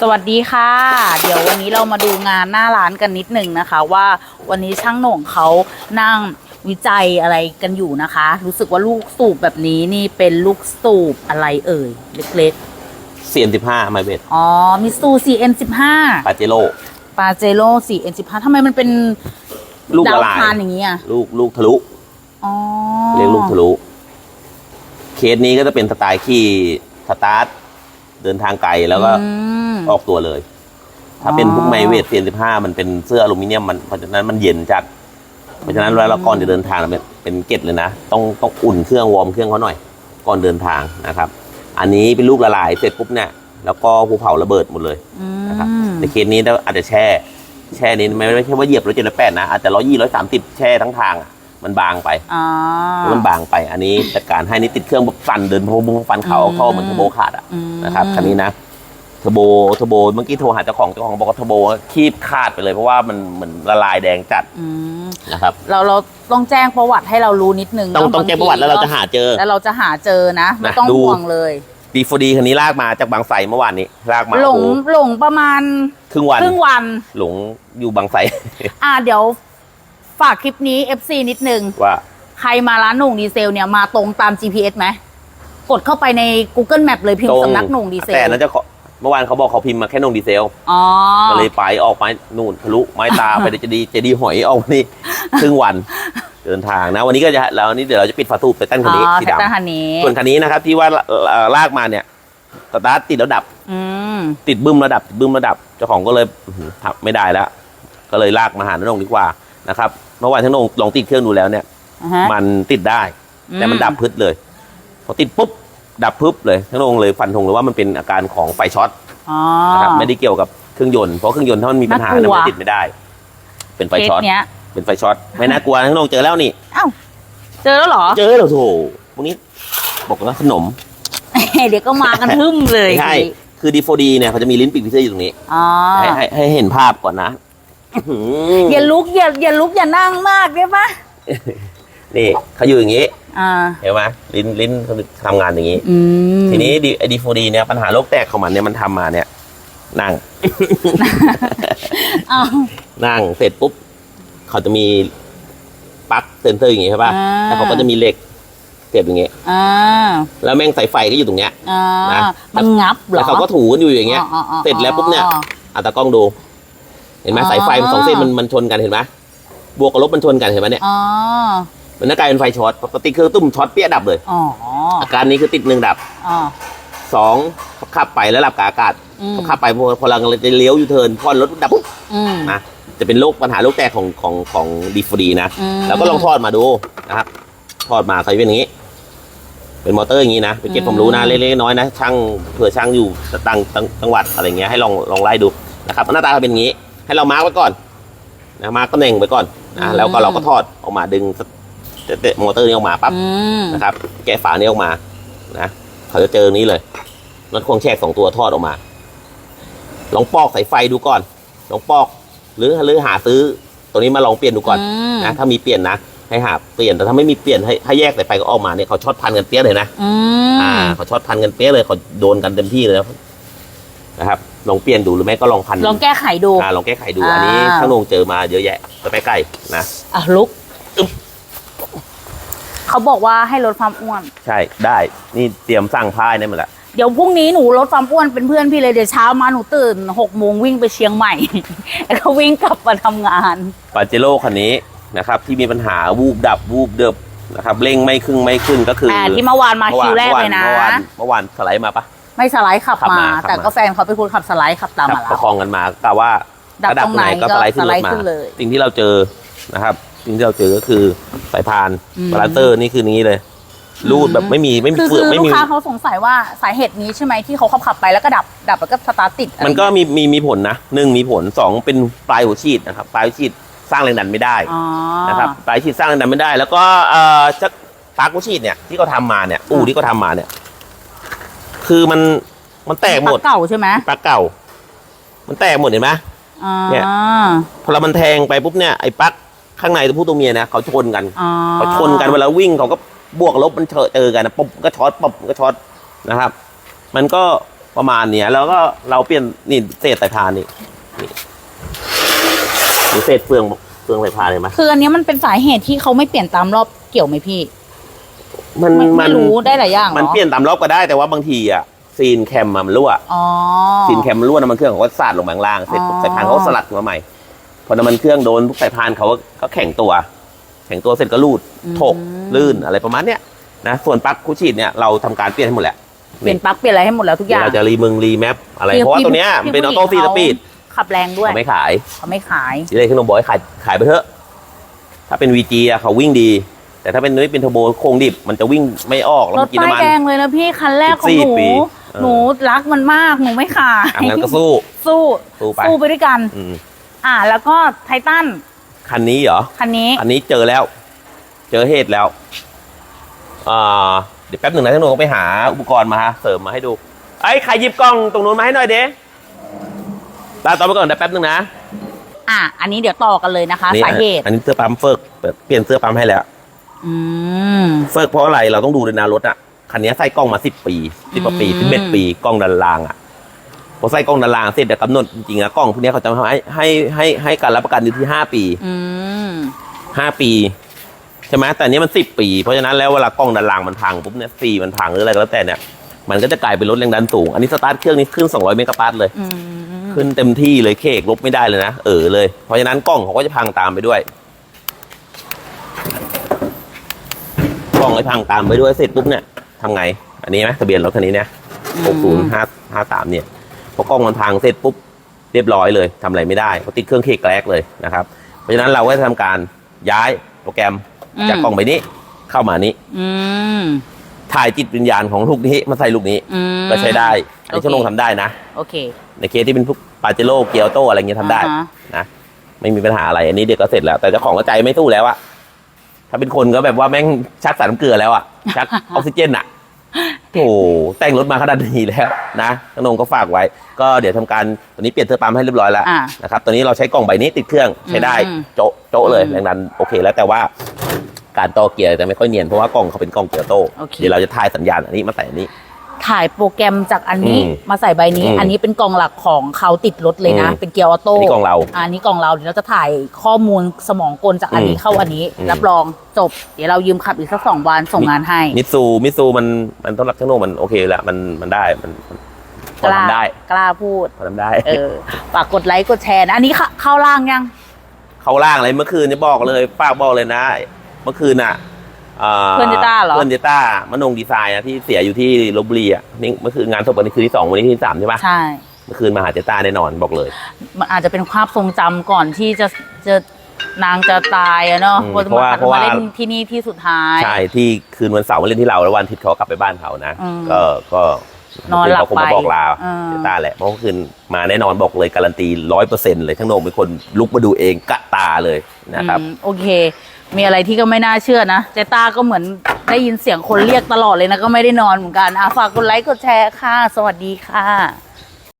สวัสดีค่ะ เดี๋ยววันนี้เรามาดูงานหน้าร้านกันนิดหนึ่งนะคะ ว่าวันนี้ช่างโหน่งเขานั่งวิจัยอะไรกันอยู่นะคะ รู้สึกว่าลูกสูบแบบนี้นี่เป็นลูกสูบอะไรเอ่ย เล็กเซียนสิบห้าไมเบดๆอ๋อมิสู CN15 ปาเจโร่ปาเจโร่ CN15 ทำไมมันเป็นลูกดาละวลายคานอย่างนี้อะลูกลูกทะลุอ๋อเรียกลูกทะลุ เคสนี้ก็จะเป็นสไตล์ขี่สตาร์ทเดินทางไกลแล้วก็ อืมออกตัวเลย ถ้าเป็นพวกอ๋อไมเวทเซียนสิบห้ามันเป็นเสื้ออลูมิเนียมมันเพราะฉะนั้นมันเย็นจัด เพราะฉะนั้นเวลาเราก่อนจะเดินทางเนี่ยเป็นเกล็ดเลยนะ ต้องต้องอุ่นเครื่องวอร์มเครื่องเขาหน่อย ก่อนเดินทางนะครับ อันนี้เป็นลูกละลายเสร็จปุ๊บเนี่ยแล้วก็ภูเขาระเบิดหมดเลยอืนะครับมในเคสนี้อาจจะแช่แช่นี้ไม่ไม่ใช่ว่าเหยียบร้อยเจ็ดร้อยแปดนะอาจจะร้อยยี่ร้อยสามสิบแช่ทั้งทางอะมันบางไปอ๋อมันบางไป อันนี้จัดการให้นี่ติดเครื่องแบบฟันเดินพงฟันเขาอืมเข้าเหมือนเทอร์โบขาดอะอืมนะครับคันนี้นะ เทอร์โบเทอร์โบเมื่อกี้โทรหาเจ้าของเจ้าของบอกว่าเทอร์โบคีบขาดไปเลยเพราะว่ามันเหมือนละลายแดงจัดอืมนะครับ เราเราต้องแจ้งประวัติให้เรารู้นิดนึงต้องเนะต้องแจ้งประวัติแล้วเราจะหาเจอ แล้วเราจะหาเจอนะ ไม่นะต้องดูห่วงเลยดีฟดีคันนี้ลากมาจากบางไทรเมื่อวานนี้ลากมาหลงโอ้โหลงประมาณครึ่งวันครึ่งวันหลงอยู่บางไทรอ่าเดี๋ยวฝากคลิปนี้ FC นิดนึงว่า ใครมาร้านหนุ่งดีเซลเนี่ยมาตรงตาม GPS ไหมกดเข้าไปใน Google Map เลยพิมตรพ์งสำนักหนุ่งดีเซลแต่นั่นจะขอ เมื่อวานเขาบอกเขาพิมพ์มาแค่นงดีเซลอ๋อ ก็เลยไปออกไม้นู่นทะลุไม้ตาไปเจะดีเจะดีหอยออกมานี่ครึ่งวันเดินทางนะ วันนี้ก็จะแล้ววันนี้เดี๋ยวเราจะปิดฝาสูบไปตั้นคันนี้อ๋อสีแท็กดเตอร์คันนี้ำส่วนคันนี้นะครับ ที่ว่าเอ่อลากมาเนี่ยสตาร์ทติดแล้วดับอืมติดบึ้มระดับติดบึ้มระดับเจ้าของก็เลยอื้อหือทับไม่ได้แล้ว ก็เลยลากมาหาน้องดีกว่านะครับเมื่อวานทั้งนงลองติดเครื่องดูแล้วเนี่ยอ่าฮะมันติดได้ แต่มันอืมดับพึดเลย พอติดปุ๊บ ดับพึบเลยทั้งนงเลยฟันธงเลยว่ามันเป็นอาการของไฟช็อตอ๋อ นะครับไม่ได้เกี่ยวกับเครื่องยนต์เพราะเครื่องยนต์ถ้ามันมีปัญหาน่ากลัเนี่ยวมันติดไม่ได้ เป็นไฟเคสช็อตเนี้ยเป็นไฟช็อตไม่น่ากลัวทั้งนงเจอแล้วนี่เอ้าเจอแล้วเหรอ เจอแล้วโถพวกนี้บอกว่าขนม เดี๋ยวก็มากันทึ่มเลยไม่ใช่ คือดีโฟดีเนี่ยเขาจะมีลิ้นปีกพิเศษอยู่ตรงนี้ อ๋อให้ให้ให้เห็นภาพก่อนนะอื้อหืออย่าลุกอย่าอย่าลุกอย่านั่งมากได้ปะ นี่เขาอยู่อย่างนี้อ่าเห็นไหมลิ้นลิ้นเขาทำงานอย่างนี้ อืมทีนี้ดีไอดีโฟดีเนี่ยปัญหาโรคแตกของมันเนี่ยมันทำมาเนี่ย นั่ง อ้าว นั่งเสร็จปุ๊บเขาจะมีปลั๊กเซนเซอร์อย่างงี้ใช่ป่ะอ่า แล้วเขาก็จะมีเหล็กเสียบอย่างเงี้ยอ่าแล้วแม่งสายไฟก็อยู่ตรงเนี้ย อ่านะ มันงับเหรอ แล้วเขาก็ถูกันอยู่อย่างเงี้ย อ๋ออ๋ออ๋อเสร็จแล้วปุ๊บเนี่ยอัตากล้องดู เห็นไหมอ๋อ สายไฟมันสองเส้นมันมันชนกันเห็นไหมบวกกับลบมันชนกันเห็นไหมเนี่ย อ๋อ มันน่ากลายเป็นไฟช็อตปกติคือตุ้มช็อตเปี้ยดับเลยอ๋ออาการนี้คือติดหนึ่งดับอ๋อสองขับไปแล้วหลับกบอากาศอืมขับไปพอพอเราจะเลี้ยวยูเทิร์นพอรถดับปุ๊บอืมนะจะเป็นโรคปัญหาโรคแตกของของของดีฟดีนะอืมแล้วก็ลองทอดมาดูนะครับทอดมาใส่เป็นอย่างนี้ เป็นมอเตอร์อย่างนี้นะเป็นเก็บความรู้นะอืมเล็กๆน้อยๆนะช่างเผื่อช่างอยู่ต่างต่างจังหวัดอะไรเงี้ยให้ลองลองไล่ดูนะครับหน้าตาเป็นอย่างนี้ ให้เรามาร์กไว้ก่อนนะมาร์กตำแหน่งไว้ก่อนนะแล้วก็เราก็ทอดออกมาดึง เตะมอเตอร์นี้ออกมาปั๊บอืมนะครับ แกะฝานี้ออกมานะเขาจะเจอนี้เลยน็อตควงแชกสองตัวทอดออกมา ลองปอกสายไฟดูก่อน ลองปอก หรือหรือหาซื้อ ตัวนี้มาลองเปลี่ยนดูก่อนมนะถ้ามีเปลี่ยนนะให้หาเปลี่ยนแต่ถ้าไม่มีเปลี่ยนให้ให้แยกสายไฟก็ออกมาเนี่ยเขาช็อตพันกันเปี้ยเลยนะอือ่ามเขาช็อตพันกันเปี้ยเลยเขาโดนกันเต็มที่เลยนะครับลองเปลี่ยนดูหรือไม่ก็ลองพันลองแก้ไขดู อ่าลองแก้ไขดูอ่าอันนี้ช่างโหนงเจอมาเยอะแยะสไปไก่นะอะลุก เขาบอกว่าให้ลดความอ้วน ใช่ได้ นี่เตรียมสร้างพายได้หมดแล้วเดี๋ยวพรุ่งนี้หนูลดความอ้วนเป็นเพื่อนพี่เลยเดี๋ยวเช้ามาหนูตื่นหกโมงวิ่งไปเชียงใหม่ แล้วก็วิ่งกลับมาทำงาน ปาเจโร่คันนี้นะครับที่มีปัญหาวูบดับวูบเดิบนะครับเร่งไม่ขึ้นไม่ขึ้นก็คืออ่าที่เมื่อวานมาคิวแรกเลยนะ เมื่อวานเมื่อวานสไลด์มาปะ ไม่สไลด์ขับขับมา มาขับมา แต่ก็แฟนเขาเป็นคนขับสไลด์ขับตามครับมาปแล้ระว คองกันมาแต่ว่าดับระดับตรงไหนก็สไลด์ขึ้นรถก็สไลด์มาขึ้นเลย สิ่งที่เราเจอนะครับ สิ่งที่เราเจอก็คือสายพานอืม บาลานเซอร์นี่คือนี้เลย รูดแบบไม่มีไม่มีคือเฟืคืออกไม่ลูมีกค้าเขาสงสัยว่าสาเหตุนี้ใช่ไหมที่เขาขับขับไปแล้วก็ดับดับแล้วก็สตาร์ทติดอะไรมันก็มีมีมีผลนะหนึ่งมีผลสองเป็นปลายหัวฉีดนะครับปลายหัวฉีดสร้างแรงดันไม่ได้อ๋อนะครับปลายหัวฉีดสร้างแรงดันไม่ได้ แล้วก็เอ่อจะปลั๊กหัวฉีดเนี่ยที่เขาทำมาเนี่ยอู่ที่เขาทำมาเนี่ย คือมันมันแตกหมดปลั๊เก่าใช่ไหมปลั๊กเก่า มันแตกหมดเห็นไหมอ่าเนี่ยพอเรามันแทงไปปุ๊บเนี่ยไอ้ปลั๊ก ข้างในตัวผู้ตัวเมียเนี่ยเขาชนกันอ๋อเขาชนกันเวลาวิ่งเขาก็บวกลบมันเจอเจอกันนะปุ๊บก็ช็อตปุ๊บก็ช็อตนะครับ มันก็ประมาณเนี้ยแล้วก็เราเปลี่ยนนี่เศษสายพานนี่นี่นี่เศษเฟืองเฟืองสายพานเห็นไหมคืออันเนี้ยมันเป็นสาเหตุที่เขาไม่เปลี่ยนตามรอบเกี่ยวไหมพี่ มันไม่มัไม่นรู้ได้หลายอย่างหรอมันเปลี่ยนตามรอบก็ได้แต่ว่าบางทีอะซีนแคมอะมันรั่ว อ๋อ ซีนแคมมันรั่วน้ำมันเครื่องเขาก็สาดลงมาข้างล่างเสร็จปุ๊บอ๋อ สายพานเขาก็สลัดมาใหม่ พอน้ำมันเครื่องโดนทุกสายพานเขาก็ก็แข็งตัว แข็งตัวเสร็จก็รูดถกลื่นอะไรประมาณเนี้ยนะส่วนปลั๊กคูชีดเนี่ยเราทำการเปลี่ยนให้หมดแหละเปลี่ยนปลั๊กเปลี่ยนอะไรให้หมดแล้วทุกอเดี๋ยวย่างเราจะรีมึงรีแมปอะไรพี่เพราะว่าพี่ตัวเนี้ยพี่เป็นออผู้โต้หซีญิงสเขา ปีดขับแรงด้วยเขาไม่ขายเขาไม่ขาย ทีแรกขึ้นมาบอกให้ขายขายไปเถอะ ถ้าเป็นวีจีอะเขาวิ่งดี แต่ถ้าเป็นนุ้ยเป็นเทอร์โบโครงดิบ มันจะวิ่งไม่ออกแล้วรมัถนกินป้ายน้ำมัน แดงเลยนะพี่คันแรกของหนู 14ปีเออ หนูรักมันมากหนูไม่ขาย อะงั้นก็สู้ สู้สู้ไป สู้ไปด้วยกัน อืม อ่า แล้วก็ไททันคันนี้เหรอ คันนี้ อันนี้เจอแล้ว เจอเหตุแล้ว อ่า เดี๋ยวแป๊บหนึ่งนะท่านหนูไปหาอุปกรณ์มาฮะเสริมมาให้ดู ไอ้ยใครหยิบกล้องตรงนู้นมาให้หน่อยเด้ตาต่อไปก่อนเดี๋ยวแป๊บหนึ่งนะ อะอันนี้เดี๋ยวต่อกันเลยนะคะ นี่สาเหตุ อันนี้เสื้อปั๊มเฟิร์กเปลี่ยนเสื้อปั๊มให้แล้ว อืม เฟิร์กเพราะอะไรเราต้องดูด้วยนะรถอะ คันนี้ใส่กล้องมาสิบปีสิบกว่าปีอืสิบมเอ็ดปีกล้องดันรางอะ พอใส่กล้องดันรางเสร็จเดี๋ยวกำหนดจริงๆนะกล้องพวกนี้เขาจะให้ให้ให้ให้การรับประกันอยู่ที่ห้าปีอืมห้าปีใช่ไหมแต่อันนี้มันสิบปี เพราะฉะนั้นแล้วเวลากล้องดันรางมันพังปุ๊บเนี่ยซีมันพังหรืออะไรก็แล้วแต่เนี่ยมันก็จะกลายเป็นรถแรงดันสูง อันนี้สตาร์ทเครื่องนี้ขึ้น 200 เมกะปัสเลย อืมขึ้นเต็มที่เลยเคกลบไม่ได้เลยนะเออเลยเพราะฉะนั้นกล้องเขาก็จะพังตามไปด้วยกล้องไอ้พังตามไปด้วยเสร็จปุ๊บเนี่ยทำไง อันนี้ไหมทะเบียนรถคันนี้เนี่ยหกศูนย์ห้าห้าสามเนี่ย พอกล้องมันพังเสร็จปุ๊บเรียบร้อยเลยทำอะไรไม่ได้เขาติดเครื่องเคกแกลกเลยนะครับ เพราะฉะนั้นเราก็จะทำการย้ายโปรแกรมจากกล้องไปนี้เข้ามานี้อืมถ่ายจิตวิญญาณของลูกนี้มาใส่ลูกนี้อืมก็ใช้ได้อันนี้โอเคช่างลงทำได้นะโอเค ในเคสที่เป็นพวกปาเจโร่เกียวโตอะไรเงี้ยทำได้อ่าฮะนะไม่มีปัญหาอะไรอันนี้เด็กก็เสร็จแล้ว แต่เจ้าของก็ใจไม่สู้แล้วอะถ้าเป็นคนก็แบบว่าแม่งชักสารน้ำเกลือแล้วอะชักออกซิเจนอะ โอ้โหแต่งรถมาขนาดนี้แล้วนะน้องนงก็ฝากไว้ ก็เดี๋ยวทำการตอนนี้เปลี่ยนเสื้อปั๊มให้เรียบร้อยแล้วอ่านะครับตอนนี้เราใช้กล่องใบนี้ติดเครื่องใช้ได้อืมโจะโจะเลยอืมแรงดันโอเคแล้วแต่ว่าการต่อเกียร์จะไม่ค่อยเนียนเพราะว่ากล่องเขาเป็นกล่องเกียร์โตโอเคเดี๋ยวเราจะถ่ายสัญญาณอันนี้มาใส่อันนี้ ถ่ายโปรแกรมจากอันนี้อืมมาใส่ใบนี้ อืมอันนี้เป็นกล่องหลักของเขาติดรถเลยนะ อืมเป็นเกียร์ออโต้อันนี้กล่องเราอันนี้กล่องเราเดี๋ยวเราจะถ่ายข้อมูลสมองกลจากอันนี้อืมเข้าอันนี้ อืม รับรองจบ เดี๋ยวเรายืมขับอีกสักสองวันส่งงานให้ มิตซูมิตซูมันมันสำหรับช่างโนมันโอเคแล้วมันมันได้มันมันพกอล้าทำได้กล้าพูด พอทำได้ เออฝากกดไลค์กดแชร์นะ อันนี้เข้าเข้าล่างยัง เขาล่างอะไรเมื่อคืนจะบอกเลยฝากบอกเลยนะ เมื่อคืนอะ เพื่อนเจต้าเหรอ เพื่อนเจต้ามนงดีไซน์นะที่เสียอยู่ที่ลบบุรีอะนี่เมื่อคืนงานศพวันนี้คืนที่สองวันนี้คืนที่สามใช่ปะใช่ เมื่อคืนมาหาเจต้าแน่นอนบอกเลย มันอาจจะเป็นภาพทรงจำก่อนที่จะจะนางจะตายอะเนาะอืมพอเพราะว่ามาเพราะว่า มาเล่นที่นี่ที่สุดท้าย ใช่ที่คืนวันเสาร์มาเล่นที่เราแล้ววันอาทิตย์เขากลับไปบ้านเขานะอืมก็ก็นอนหลับเขาคงมาบอกลาไปอืมเจต้าแหละเพราะเมื่อคืนมาแน่นอนบอกเลยการันตีร้อยเปอร์เซ็นต์เลยทั้งโนงเป็นคนลุกมาดูเองกะตาเลยนะครับ อืมโอเค มีอะไรที่ก็ไม่น่าเชื่อนะเจต้าก็เหมือนได้ยินเสียงคนเรียกตลอดเลยนะ ก็ไม่ได้นอนเหมือนกันอาฝากกดไลค์กดแชร์ค่ะ สวัสดีค่ะ